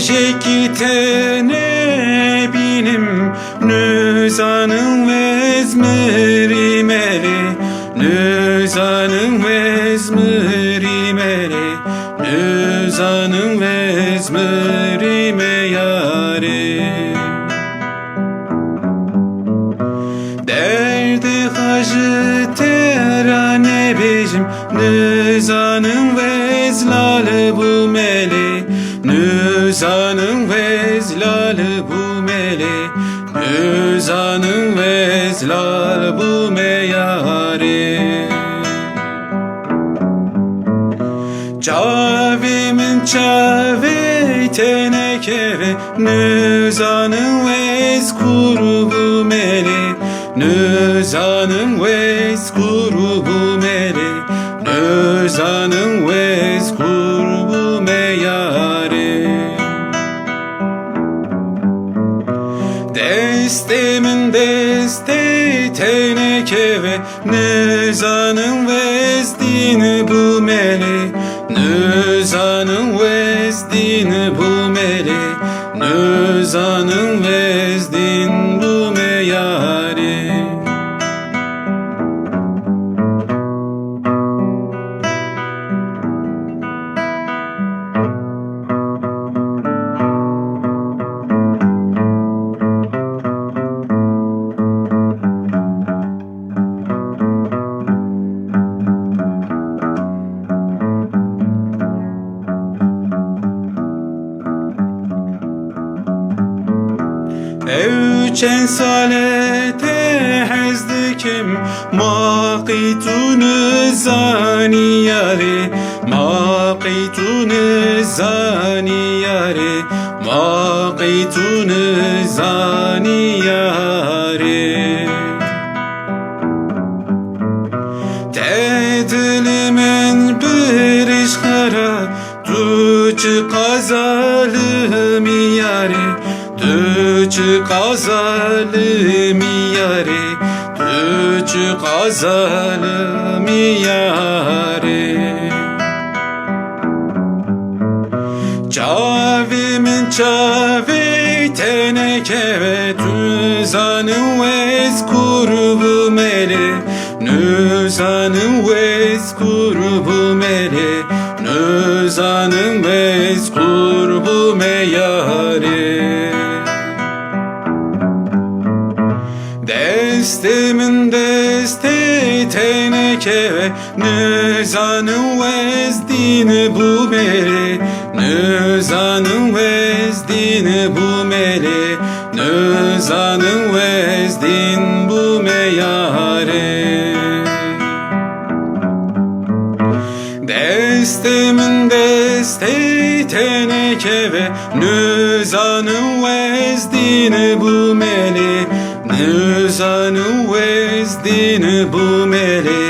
şeki tene binim Nüzanın vezmiri meri Nüzanın vezmiri meri Nüzanın vezmiri meyari Derdi hacı terane bejim Nüzanın vezlalı bu meli Nüzanın vezlalı bu meli Nüzanın vezlalı bu meyari Çavimin çavi tenekeve Nüzanın vez kurubu meli Nüzanın vez kurubu Destemin deste teneke ve Nüzanın vezdini bu meli Nüzanın vezdini bu meli Nüzanın Evçen salete hezdikim Maqitun zani yari Maqitun zani yari Maqitun zani Tedilimin yari Tuçu kazalı mi yari Tuçu kazalı mi yari Çavimin çavi teneke ve tüzanın vez kurubu meli. Nüzanın vez kurubu meli Nüzanın vez kurubu meyari Destimin desti teneke ve Nüzanın vezdini bu meri Nüzanın vezdini bu meri Nüzanın vezdin bu meyari Destimin desti teneke ve Nüzanın vezdini bu meli Nüzanın vezdini bu meli Nüzanın vezdin